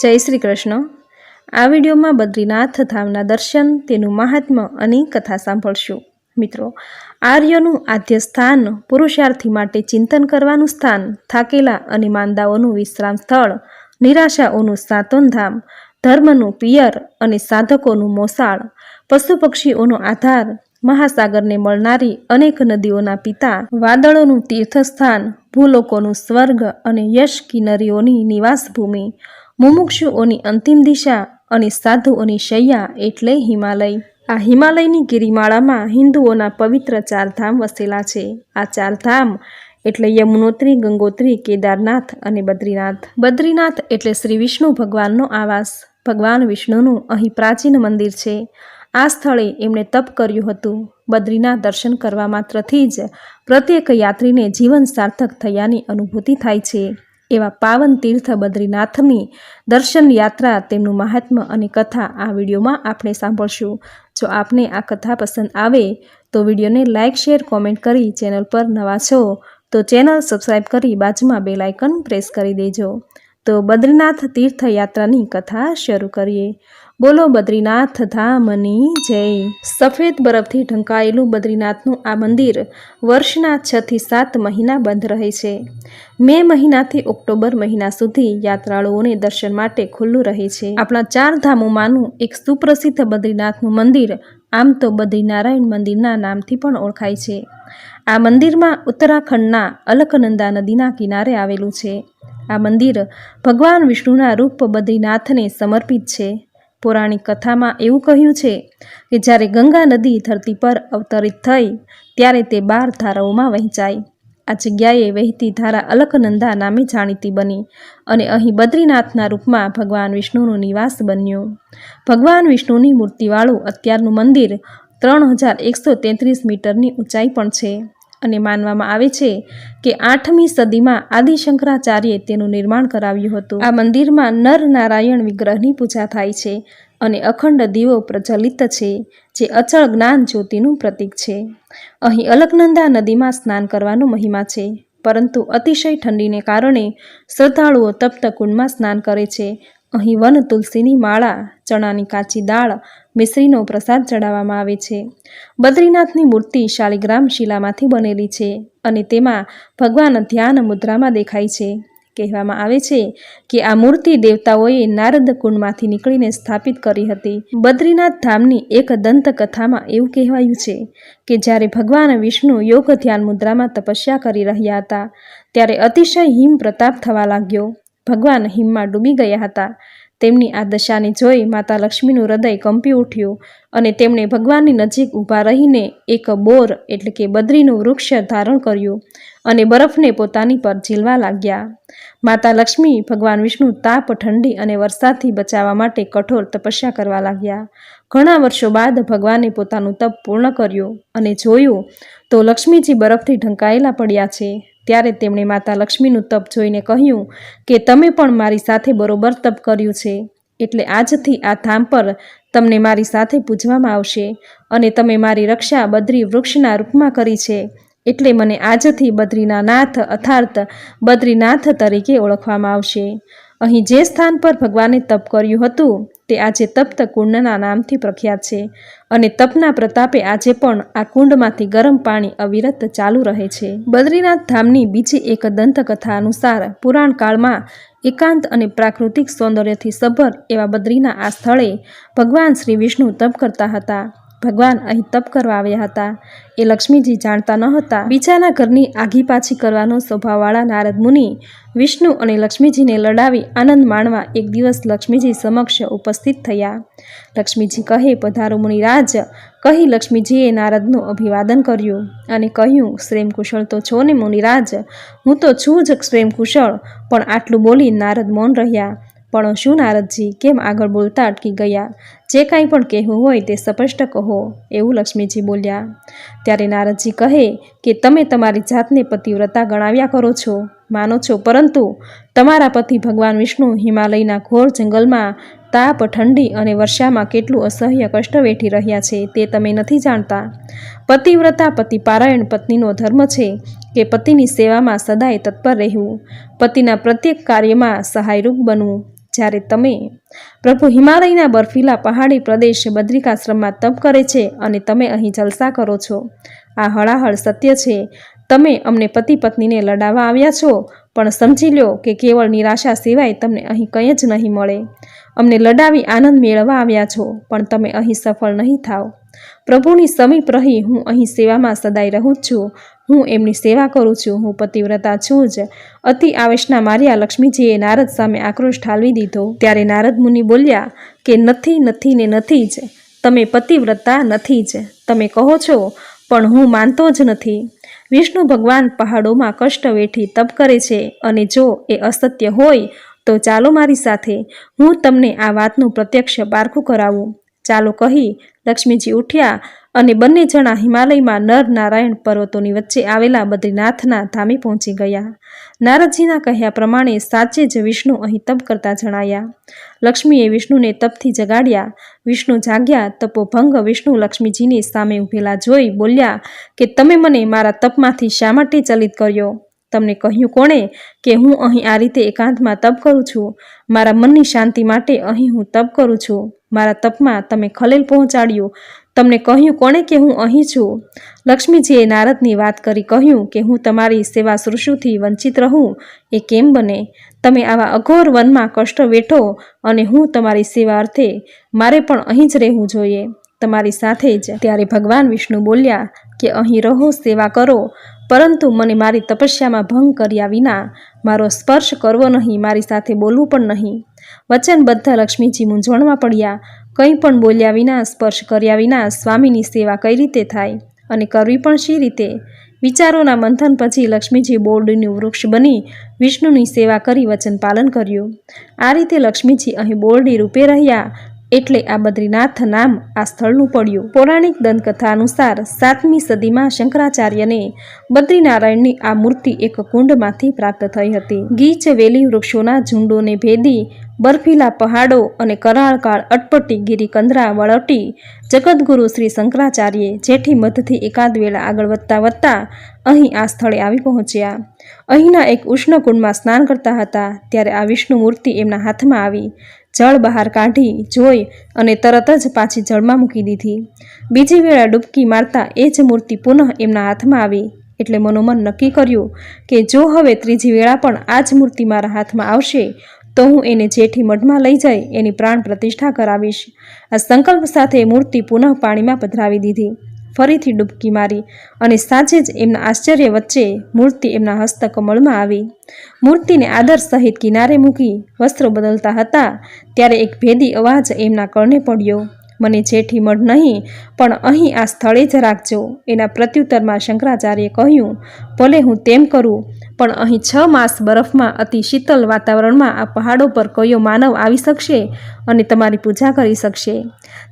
જય શ્રી કૃષ્ણ. આ વિડીયોમાં બદ્રીનાથ ધામના દર્શન, તેનું મહાત્મ્ય અને કથા સાંભળશું. મિત્રો, આર્યનું આદ્ય સ્થાન પુરુષાર્થી માટે ચિંતન કરવાનું સ્થાન, થાકેલા અને માંદાઓનું વિશ્રામ સ્થળ, નિરાશાઓનું સાતોન ધામ, ધર્મનું પિયર અને સાધકોનું મોસાળ પશુ પક્ષીઓનો આધાર, મહાસાગરને મળનારી અનેક નદીઓના પિતા, વાદળોનું તીર્થસ્થાન, ભૂલોકોનું સ્વર્ગ અને યશ કિનરીઓની નિવાસભૂમિ મુમુક્ષુઓની અંતિમ દિશા અને સાધુઓની શૈયા એટલે હિમાલય. આ હિમાલયની ગિરિમાળામાં હિન્દુઓના પવિત્ર ચારધામ વસેલા છે. આ ચારધામ એટલે યમુનોત્રી, ગંગોત્રી, કેદારનાથ અને બદ્રીનાથ. બદ્રીનાથ એટલે શ્રી વિષ્ણુ ભગવાનનો આવાસ. ભગવાન વિષ્ણુનું અહીં પ્રાચીન મંદિર છે. આ સ્થળે એમણે તપ કર્યું હતું. બદ્રીનાથ દર્શન કરવા માત્રથી જ પ્રત્યેક યાત્રીને જીવન સાર્થક થયાની અનુભૂતિ થાય છે. એવા પાવન તીર્થ બદ્રીનાથની દર્શન યાત્રા, તેમનું મહાત્મ્ય અને કથા આ વિડીયોમાં આપણે સાંભળશું. જો આપને આ કથા પસંદ આવે તો વિડીયોને લાઇક શેર, કોમેન્ટ કરી ચેનલ પર નવા છો તો ચેનલ સબસ્ક્રાઈબ કરી બાજુમાં બેલ આઇકન પ્રેસ કરી દેજો. તો બદ્રીનાથ તીર્થયાત્રાની કથા શરૂ કરીએ. બોલો બદ્રીનાથ ધામની જય. સફેદ બરફથી ઢંકાયેલું બદ્રીનાથનું આ મંદિર વર્ષના છ થી સાત મહિના બંધ રહે છે. મે મહિનાથી ઓક્ટોબર મહિના સુધી યાત્રાળુઓને દર્શન માટે ખુલ્લું રહે છે. આપણા ચાર ધામોમાંનું એક સુપ્રસિદ્ધ બદ્રીનાથનું મંદિર આમ તો બદ્રીનારાયણ મંદિરના નામથી પણ ઓળખાય છે. આ મંદિરમાં ઉત્તરાખંડના અલકનંદા નદીના કિનારે આવેલું છે. આ મંદિર ભગવાન વિષ્ણુના રૂપ બદ્રીનાથને સમર્પિત છે. પૌરાણિક કથામાં એવું કહ્યું છે કે જ્યારે ગંગા નદી ધરતી પર અવતરિત થઈ, ત્યારે તે બાર ધારાઓમાં વહેંચાઈ. આ જગ્યાએ વહેતી ધારા અલકનંદા નામે જાણીતી બની અને અહીં બદ્રીનાથના રૂપમાં ભગવાન વિષ્ણુનું નિવાસ બન્યું. ભગવાન વિષ્ણુની મૂર્તિવાળું અત્યારનું મંદિર ત્રણ હજાર એકસો તેત્રીસ મીટરની ઊંચાઈ પણ છે. અને માનવામાં આવે છે કે આઠમી સદીમાં આદિશંકરાચાર્યે તેનું નિર્માણ કરાવ્યું હતું. આ મંદિરમાં નર નારાયણ વિગ્રહની પૂજા થાય છે અને અખંડ દીવો પ્રજ્વલિત છે, જે અચળ જ્ઞાન જ્યોતિનું પ્રતીક છે. અહીં અલકનંદા નદીમાં સ્નાન કરવાનો મહિમા છે, પરંતુ અતિશય ઠંડીને કારણે શ્રદ્ધાળુઓ તપ્ત કુંડમાં સ્નાન કરે છે. અહીં વન તુલસીની માળા, ચણાની કાચી દાળ મિશ્રીનો પ્રસાદ ચડાવવામાં આવે છે. બદ્રીનાથની મૂર્તિ શાલિગ્રામ શિલામાંથી બનેલી છે અને તેમાં ભગવાન ધ્યાન મુદ્રામાં દેખાય છે. કહેવામાં આવે છે કે આ મૂર્તિ દેવતાઓએ નારદ કુંડમાંથી નીકળીને સ્થાપિત કરી હતી. બદ્રીનાથ ધામની એક દંતકથામાં એવું કહેવાયું છે કે જ્યારે ભગવાન વિષ્ણુ યોગ ધ્યાન મુદ્રામાં તપસ્યા કરી રહ્યા હતા, ત્યારે અતિશય હિમ પ્રતાપ થવા લાગ્યો. ભગવાન હિમમાં ડૂબી ગયા હતા. તેમની આ દશાને જોઈ માતા લક્ષ્મીનું હૃદય કંપી ઉઠ્યું અને તેમણે ભગવાનની નજીક ઊભા રહીને એક બોર એટલે કે બદ્રીનું વૃક્ષ ધારણ કર્યું અને બરફને પોતાની પર ઝીલવા લાગ્યા. માતા લક્ષ્મી ભગવાન વિષ્ણુ તાપ, ઠંડી અને વરસાદથી બચાવવા માટે કઠોર તપસ્યા કરવા લાગ્યા. ઘણા વર્ષો બાદ ભગવાને પોતાનું તપ પૂર્ણ કર્યું અને જોયું તો લક્ષ્મીજી બરફથી ઢંકાયેલા પડ્યા છે. ત્યારે તેમણે માતા લક્ષ્મીનું તપ જોઈને કહ્યું કે તમે પણ મારી સાથે બરોબર તપ કર્યું છે, એટલે આજથી આ ધામ પર તમને મારી સાથે પૂજવામાં આવશે અને તમે મારી રક્ષા બદ્રી વૃક્ષના રૂપમાં કરી છે, એટલે મને આજથી બદ્રીના નાથ અર્થાત બદ્રીનાથ તરીકે ઓળખવામાં આવશે. અહીં જે સ્થાન પર ભગવાને તપ કર્યું હતું તે આજે તપ્ત કુંડના નામથી પ્રખ્યાત છે અને તપના પ્રતાપે આજે પણ આ કુંડમાંથી ગરમ પાણી અવિરત ચાલુ રહે છે. બદ્રીનાથ ધામની બીજી એક દંતકથા અનુસાર પુરાણકાળમાં એકાંત અને પ્રાકૃતિક સૌંદર્યથી સભર એવા બદ્રીના આ સ્થળે ભગવાન શ્રી વિષ્ણુ તપ કરતા હતા. ભગવાન અહીં તપ કરવા આવ્યા હતા. એ લક્ષ્મીજી જાણતા ન હતા. બીજાના ઘરની આઘી પાછી કરવાનો સ્વભાવવાળા નારદ મુનિ વિષ્ણુ અને લક્ષ્મીજીને લડાવી આનંદ માણવા એક દિવસ લક્ષ્મીજી સમક્ષ ઉપસ્થિત થયા. લક્ષ્મીજી કહે, પધારો મુનિરાજ કહી લક્ષ્મીજીએ નારદનું અભિવાદન કર્યું અને કહ્યું, શ્રેમ કુશળ તો છો ને મુનિરાજ હું તો છું જ શ્રેમ કુશળ. પણ આટલું બોલી નારદ મૌન રહ્યા. પણ શું નારદજી, કેમ આગળ બોલતા અટકી ગયા? જે કાંઈ પણ કહેવું હોય તે સ્પષ્ટ કહો, એવું લક્ષ્મીજી બોલ્યા. ત્યારે નારદજી કહે કે તમે તમારી જાતને પતિવ્રતા ગણાવ્યા કરો છો, માનો છો, પરંતુ તમારા પતિ ભગવાન વિષ્ણુ હિમાલયના ઘોર જંગલમાં તાપ, ઠંડી અને વર્ષામાં કેટલું અસહ્ય કષ્ટ વેઠી રહ્યા છે તે તમે નથી જાણતા. પતિવ્રતા પતિપારાયણ પત્નીનો ધર્મ છે કે પતિની સેવામાં સદાય તત્પર રહેવું, પતિના પ્રત્યેક કાર્યમાં સહાયરૂપ બનવું. જ્યારે તમે પ્રભુ હિમાલયના બર્ફીલા પહાડી પ્રદેશ બદ્રિકાશ્રમમાં તપ કરે છે અને તમે અહીં જલસા કરો છો, આ હળાહળ સત્ય છે. તમે અમને પતિ પત્નીને લડાવવા આવ્યા છો, પણ સમજી લો કે કેવળ નિરાશા સિવાય તમને અહીં કંઈ જ નહીં મળે. અમને લડાવી આનંદ મેળવવા આવ્યા છો, પણ તમે અહીં સફળ નહીં થાવ. પ્રભુની સમીપ રહી હું અહીં સેવામાં સદાય રહું છું. હું એમની સેવા કરું છું. હું પતિવ્રતા છું જ. અતિ આવેશના માર્યા લક્ષ્મીજીએ નારદ સામે આક્રોશ ઠાલવી દીધો. ત્યારે નારદ મુનિ બોલ્યા, કે નથી નથી ને નથી જ. તમે પતિવ્રતા નથી જ. તમે કહો છો, પણ હું માનતો જ નથી. વિષ્ણુ ભગવાન પહાડોમાં કષ્ટ વેઠી તપ કરે છે અને જો એ અસત્ય હોય, તો ચાલો મારી સાથે. હું તમને આ વાતનું પ્રત્યક્ષ પારખું કરાવું. ચાલો કહી લક્ષ્મીજી ઉઠ્યા અને બંને જણા હિમાલયમાં નર નારાયણ પર્વતોની વચ્ચે આવેલા બદ્રીનાથના ધામે પહોંચી ગયા. નારદજીના કહ્યા પ્રમાણે સાચે જ વિષ્ણુ અહીં તપ કરતા જણાયા. લક્ષ્મીએ વિષ્ણુને તપથી જગાડ્યા. વિષ્ણુ જાગ્યા, તપોભંગ વિષ્ણુ લક્ષ્મીજીની સામે ઊભેલા જોઈ બોલ્યા કે, તમે મને મારા તપમાંથી શા માટે ચલિત કર્યો? તમને કહ્યું કોણે કે હું અહીં આ રીતે એકાંતમાં તપ કરું છું? મારા મનની શાંતિ માટે અહીં હું તપ કરું છું. મારા તપમાં તમે ખલેલ પહોંચાડ્યું. તમને કહ્યું કોણે કે હું અહીં છું? લક્ષ્મીજીએ નારદની વાત કરી કહ્યું કે હું તમારી સેવા શુશ્રુથી વંચિત રહું. એ કેમ બને? તમે આવા અઘોર વનમાં કષ્ટ વેઠો અને હું તમારી સેવા અર્થે મારે પણ અહીં જ રહેવું જોઈએ. તમારી સાથે જ ત્યારે ભગવાન વિષ્ણુ બોલ્યા કે અહીં રહો, સેવા કરો. પરંતુ મને મારી તપસ્યામાં ભંગ કર્યા વિના મારો સ્પર્શ કરવો નહીં, મારી સાથે બોલવું પણ નહીં. વચનબદ્ધ લક્ષ્મીજી મૂંઝવણમાં પડ્યા. કંઈ પણ બોલ્યા વિના, સ્પર્શ કર્યા વિના સ્વામીની સેવા કઈ રીતે થાય અને કરવી પણ શી રીતે? વિચારોના મંથન પછી લક્ષ્મીજી બોરડીનું વૃક્ષ બની વિષ્ણુની સેવા કરી વચન પાલન કર્યું. આ રીતે લક્ષ્મીજી અહીં બોરડી રૂપે રહ્યા. એટલે આ બદ્રીનાથ નામ આ સ્થળનું પડ્યું. પૌરાણિક દંતકથા અનુસાર સાતમી સદીમાં શંકરાચાર્યને બદ્રીનારાયણની આ મૂર્તિ એક કુંડમાંથી પ્રાપ્ત થઈ હતી. ગીચ વેલી વૃક્ષોના ઝુંડોને ભેદી, બર્ફીલા પહાડો અને કરાળકાળ અટપટી ગિરિકંદરા વળટી જગદગુરુ શ્રી શંકરાચાર્યે જેઠી મધથી એકાદ વેળા આગળ વધતા વધતા અહીં આ સ્થળે આવી પહોંચ્યા. અહીંના એક ઉષ્ણકુંડમાં સ્નાન કરતા હતા, ત્યારે આ વિષ્ણુ મૂર્તિ એમના હાથમાં આવી. જળ બહાર કાઢી, જોઈ અને તરત જ પાછી જળમાં મૂકી દીધી. બીજી વેળા ડૂબકી મારતા એ જ મૂર્તિ પુનઃ એમના હાથમાં આવી. એટલે મનોમન નક્કી કર્યું કે જો હવે ત્રીજી વેળા પણ આ જ મૂર્તિ મારા હાથમાં આવશે, તો હું એને જેઠી મઢમાં લઈ જઈ, એની પ્રાણ પ્રતિષ્ઠા કરાવીશ. આ સંકલ્પ સાથે મૂર્તિ પુનઃ પાણીમાં પધરાવી દીધી. ફરીથી ડૂબકી મારી અને સાંજે જ એમના આશ્ચર્ય વચ્ચે મૂર્તિ એમના હસ્તકમળમાં આવી. મૂર્તિને આદર સહિત કિનારે મૂકી વસ્ત્રો બદલતા હતા, ત્યારે એક ભેદી અવાજ એમના કર્ણે પડ્યો, મને જેઠી મળ નહીં, પણ અહીં આ સ્થળે જ રાખજો, એના પ્રત્યુત્તરમાં શંકરાચાર્યે કહ્યું, ભલે હું તેમ કરું પણ અહીં છ માસ બરફમાં અતિ શીતલ વાતાવરણમાં આ પહાડો પર કયો માનવ આવી શકશે અને તમારી પૂજા કરી શકશે?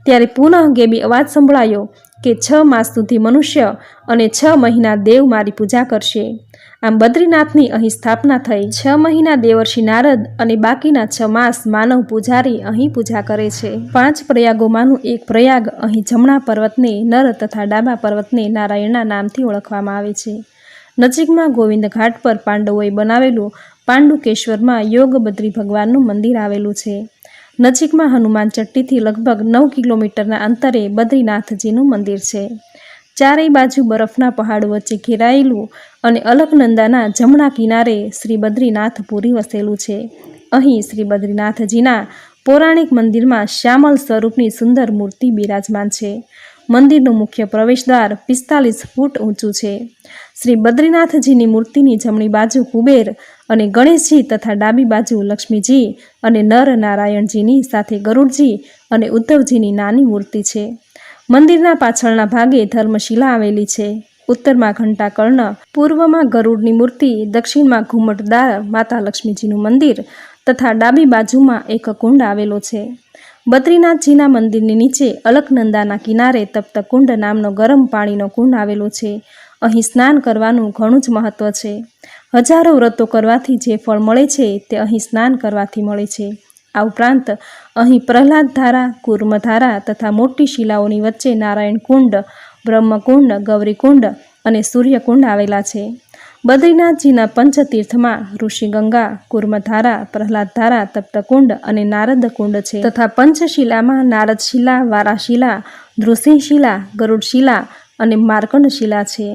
ત્યારે પુનઃ ગેબી અવાજ સંભળાયો કે છ માસ સુધી મનુષ્ય અને છ મહિના દેવ મારી પૂજા કરશે. આમ બદ્રીનાથની અહીં સ્થાપના થઈ. છ મહિના દેવર્ષિ નારદ અને બાકીના છ માસ માનવ પૂજારી અહીં પૂજા કરે છે. પાંચ પ્રયાગોમાંનું એક પ્રયાગ અહીં જમણા પર્વતને નર તથા ડાબા પર્વતને નારાયણના નામથી ઓળખવામાં આવે છે. નજીકમાં ગોવિંદ ઘાટ પર પાંડવોએ બનાવેલું પાંડુકેશ્વરમાં યોગ બદ્રી ભગવાનનું મંદિર આવેલું છે. નજીકમાં હનુમાન ચટ્ટીથી લગભગ નવ કિલોમીટરના અંતરે બદ્રીનાથજીનું મંદિર છે. ચારેય બાજુ બરફના પહાડ વચ્ચે ઘેરાયેલું અને અલકનંદાના જમણા કિનારે શ્રી બદ્રીનાથપુરી વસેલું છે. અહીં શ્રી બદ્રીનાથજીના પૌરાણિક મંદિરમાં શ્યામલ સ્વરૂપની સુંદર મૂર્તિ બિરાજમાન છે. મંદિરનું મુખ્ય પ્રવેશદ્વાર પિસ્તાલીસ ફૂટ ઊંચું છે. શ્રી બદ્રીનાથજીની મૂર્તિની જમણી બાજુ કુબેર અને ગણેશજી તથા ડાબી બાજુ લક્ષ્મીજી અને નર નારાયણજીની સાથે ગરુડજી અને ઉદ્ધવજીની નાની મૂર્તિ છે. મંદિરના પાછળના ભાગે ધર્મશિલા આવેલી છે. ઉત્તરમાં ઘંટા કર્ણ પૂર્વમાં ગરુડની મૂર્તિ, દક્ષિણમાં ઘુમટદાર માતા લક્ષ્મીજીનું મંદિર તથા ડાબી બાજુમાં એક કુંડ આવેલો છે. બદ્રીનાથજીના મંદિરની નીચે અલકનંદાના કિનારે તપ્તકુંડ નામનો ગરમ પાણીનો કુંડ આવેલો છે. અહીં સ્નાન કરવાનું ઘણું જ મહત્વ છે. હજારો વ્રતો કરવાથી જે ફળ મળે છે તે અહીં સ્નાન કરવાથી મળે છે. આ ઉપરાંત અહીં પ્રહલાદ ધારા કુર્મધારા તથા મોટી શિલાઓની વચ્ચે નારાયણ કુંડ, બ્રહ્મકુંડ, ગૌરીકુંડ અને સૂર્યકુંડ આવેલા છે. બદ્રીનાથજીના પંચતીર્થમાં ઋષિ ગંગા કુર્મધારા, પ્રહલાદધારા, તપ્તકુંડ અને નારદ કુંડ છે. તથા પંચશિલામાં નારદશિલા, વારાશિલા ધ્રુસિંહશિલા ગરુડશિલા અને માર્કંડશિલા છે.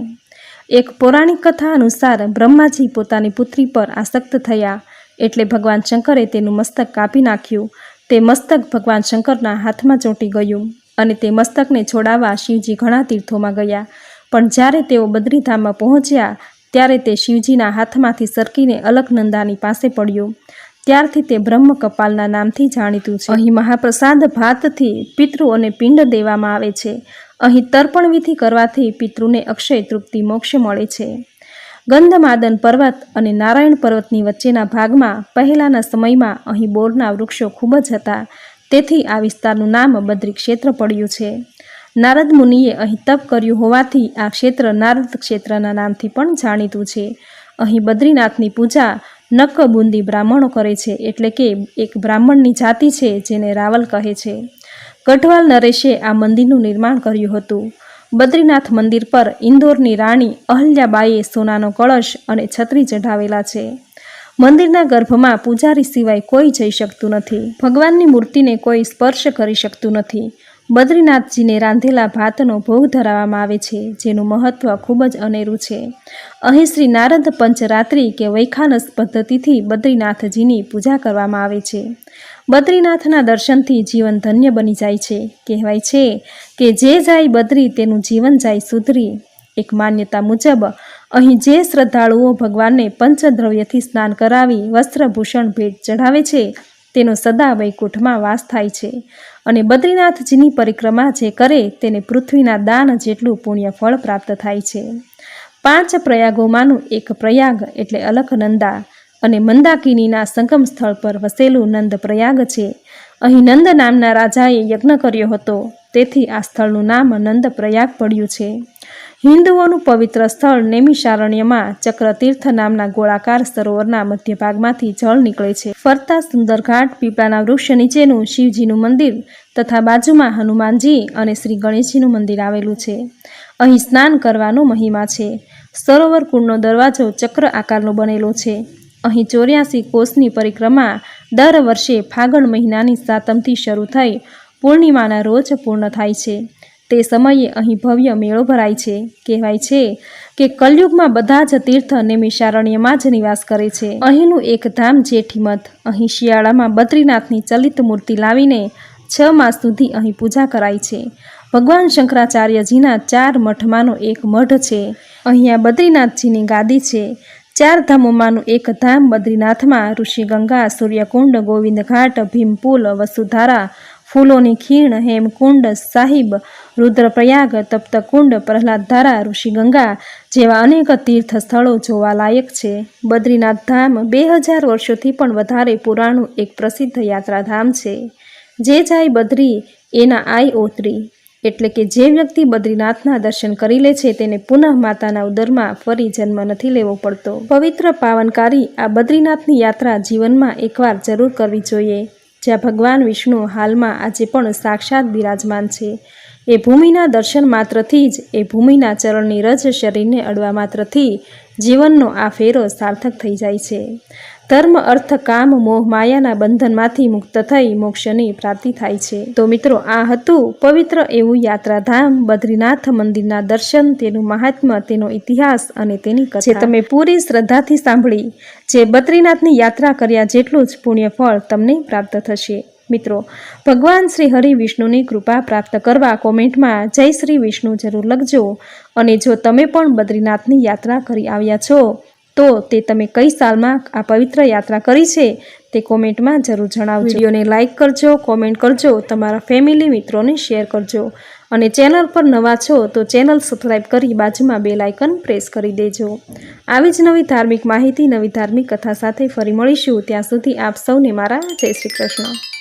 એક પૌરાણિક કથા અનુસાર બ્રહ્માજી પોતાની પુત્રી પર આસક્ત થયા એટલે ભગવાન શંકરે તેનું મસ્તક કાપી નાખ્યું. તે મસ્તક ભગવાન શંકરના હાથમાં ચોંટી ગયું અને તે મસ્તકને છોડાવવા શિવજી ઘણા તીર્થોમાં ગયા. પણ જ્યારે તેઓ બદ્રીધામમાં પહોંચ્યા ત્યારે તે શિવજીના હાથમાંથી સરકીને અલકનંદાની પાસે પડ્યું. ત્યારથી તે બ્રહ્મ કપાલના નામથી જાણીતું છે. અહીં મહાપ્રસાદ ભાતથી પિતૃઓને પિંડ દેવામાં આવે છે. અહીં તર્પણ વિધિ કરવાથી પિતૃને અક્ષય તૃપ્તિ મોક્ષ મળે છે. ગંધમાદન પર્વત અને નારાયણ પર્વતની વચ્ચેના ભાગમાં પહેલાંના સમયમાં અહીં બોરના વૃક્ષો ખૂબ જ હતા. તેથી આ વિસ્તારનું નામ બદ્રી ક્ષેત્ર પડ્યું છે. નારદ મુનિએ અહીં તપ કર્યું હોવાથી આ ક્ષેત્ર નારદ ક્ષેત્રના નામથી પણ જાણીતું છે. અહીં બદ્રીનાથની પૂજા નક્ક બુંદી બ્રાહ્મણો કરે છે એટલે કે એક બ્રાહ્મણની જાતિ છે જેને રાવલ કહે છે. ગઢવાલ નરેશે આ મંદિરનું નિર્માણ કર્યું હતું. બદ્રીનાથ મંદિર પર ઇન્દોરની રાણી અહલ્યાબાઈએ સોનાનો કળશ અને છત્રી ચઢાવેલા છે. મંદિરના ગર્ભમાં પૂજારી સિવાય કોઈ જઈ શકતું નથી. ભગવાનની મૂર્તિને કોઈ સ્પર્શ કરી શકતું નથી. બદ્રીનાથજીને રાંધેલા ભાતનો ભોગ ધરાવવામાં આવે છે, જેનું મહત્વ ખૂબ જ અનેરું છે. અહીં શ્રી નારદ પંચરાત્રિ કે વૈખાનસ પદ્ધતિથી બદ્રીનાથજીની પૂજા કરવામાં આવે છે. બદ્રીનાથના દર્શનથી જીવન ધન્ય બની જાય છે. કહેવાય છે કે જે જાય બદ્રી તેનું જીવન જાય સુધરી. એક માન્યતા મુજબ, અહીં જે શ્રદ્ધાળુઓ ભગવાનને પંચદ્રવ્યથી સ્નાન કરાવી વસ્ત્રભૂષણ ભેટ ચઢાવે છે, તેનો સદા વૈકુંઠમાં વાસ થાય છે. અને બદ્રીનાથજીની પરિક્રમા જે કરે તેને પૃથ્વીના દાન જેટલું પુણ્ય ફળ પ્રાપ્ત થાય છે. પાંચ પ્રયાગોમાંનું એક પ્રયાગ એટલે અલખનંદા અને મંદાકિનીના સંગમ સ્થળ પર વસેલું નંદ પ્રયાગ છે. અહીં નંદ નામના રાજાએ યજ્ઞ કર્યો હતો, તેથી આ સ્થળનું નામ નંદ પ્રયાગ પડ્યું છે. હિન્દુઓનું પવિત્ર સ્થળ નેમિષારણ્યમાં ચક્રતીર્થ નામના ગોળાકાર સરોવરના મધ્ય ભાગમાંથી જળ નીકળે છે. ફરતા સુંદરઘાટ, પીપળાના વૃક્ષ નીચેનું શિવજીનું મંદિર તથા બાજુમાં હનુમાનજી અને શ્રી ગણેશજીનું મંદિર આવેલું છે. અહીં સ્નાન કરવાનો મહિમા છે. સરોવર કુંડનો દરવાજો ચક્ર આકારનો બનેલો છે. અહીં ચોર્યાસી કોષની પરિક્રમા દર વર્ષે ફાગણ મહિનાની સાતમથી શરૂ થઈ પૂર્ણિમાના રોજ પૂર્ણ થાય છે. તે સમયે અહીં ભવ્ય મેળો ભરાય છે. કહેવાય છે કે કલયુગમાં બધા જ તીર્થ નિમિષારણ્યમાં જ નિવાસ કરે છે. અહીંનું એક ધામ જેઠીમથ અહીં શિયાળામાં બદ્રીનાથની ચલિત મૂર્તિ લાવીને છ માસ સુધી અહીં પૂજા કરાય છે. ભગવાન શંકરાચાર્યજીના ચાર મઠમાંનો એક મઠ છે. અહીંયા બદ્રીનાથજીની ગાદી છે. ચાર ધામોમાંનું એક ધામ બદ્રીનાથમાં ઋષિ ગંગા, સૂર્યકુંડ ગોવિંદ ઘાટ ભીમપુલ, વસુધારા ફૂલોની ખીણ, હેમકુંડ, સાહિબ, રુદ્રપ્રયાગ, તપ્તકુંડ પ્રહલાદધારા ઋષિગંગા જેવા અનેક તીર્થ સ્થળો જોવાલાયક છે. બદ્રીનાથ ધામ બે હજાર વર્ષોથી પણ વધારે પુરાણું એક પ્રસિદ્ધ યાત્રાધામ છે. જે જાય બદ્રી, એના આય ઓતરી. એટલે કે જે વ્યક્તિ બદ્રીનાથના દર્શન કરી લે છે તેને પુનઃ માતાના ઉદરમાં ફરી જન્મ નથી લેવો પડતો. પવિત્ર પાવનકારી આ બદ્રીનાથની યાત્રા જીવનમાં એકવાર જરૂર કરવી જોઈએ. જ્યાં ભગવાન વિષ્ણુ હાલમાં આજે પણ સાક્ષાત બિરાજમાન છે. એ ભૂમિના દર્શન માત્રથી જ, એ ભૂમિના ચરણની રજ શરીરને અડવા માત્રથી જીવનનો આ ફેરો સાર્થક થઈ જાય છે. ધર્મ, અર્થ, કામ, મોહ, માયાના બંધનમાંથી મુક્ત થઈ મોક્ષની પ્રાપ્તિ થાય છે. તો મિત્રો, આ હતું પવિત્ર એવું યાત્રાધામ બદ્રીનાથ મંદિરના દર્શન, તેનું મહાત્મ્ય, તેનો ઇતિહાસ અને તેની કથા. તમે પૂરી શ્રદ્ધાથી સાંભળી, જે બદ્રીનાથની યાત્રા કર્યા જેટલું જ પુણ્ય ફળ તમને પ્રાપ્ત થશે. મિત્રો, ભગવાન શ્રી હરિ વિષ્ણુની કૃપા પ્રાપ્ત કરવા કોમેન્ટમાં જય શ્રી વિષ્ણુ જરૂર લખજો અને જો તમે પણ બદ્રીનાથની યાત્રા કરી આવ્યા છો, તો તે તમે કઈ સાલમાં આ પવિત્ર યાત્રા કરી છે તે કોમેન્ટમાં જરૂર જણાવજો. વિડીયોને લાઇક કરજો, કોમેન્ટ કરજો, તમારા ફેમિલી મિત્રોને શેર કરજો અને ચેનલ પર નવા છો તો ચેનલ સબસ્ક્રાઈબ કરી બાજુમાં બે લાઇકન પ્રેસ કરી દેજો. આવી જ નવી ધાર્મિક માહિતી, નવી ધાર્મિક કથા સાથે ફરી મળીશું. ત્યાં સુધી આપ સૌને મારા જય શ્રી કૃષ્ણ.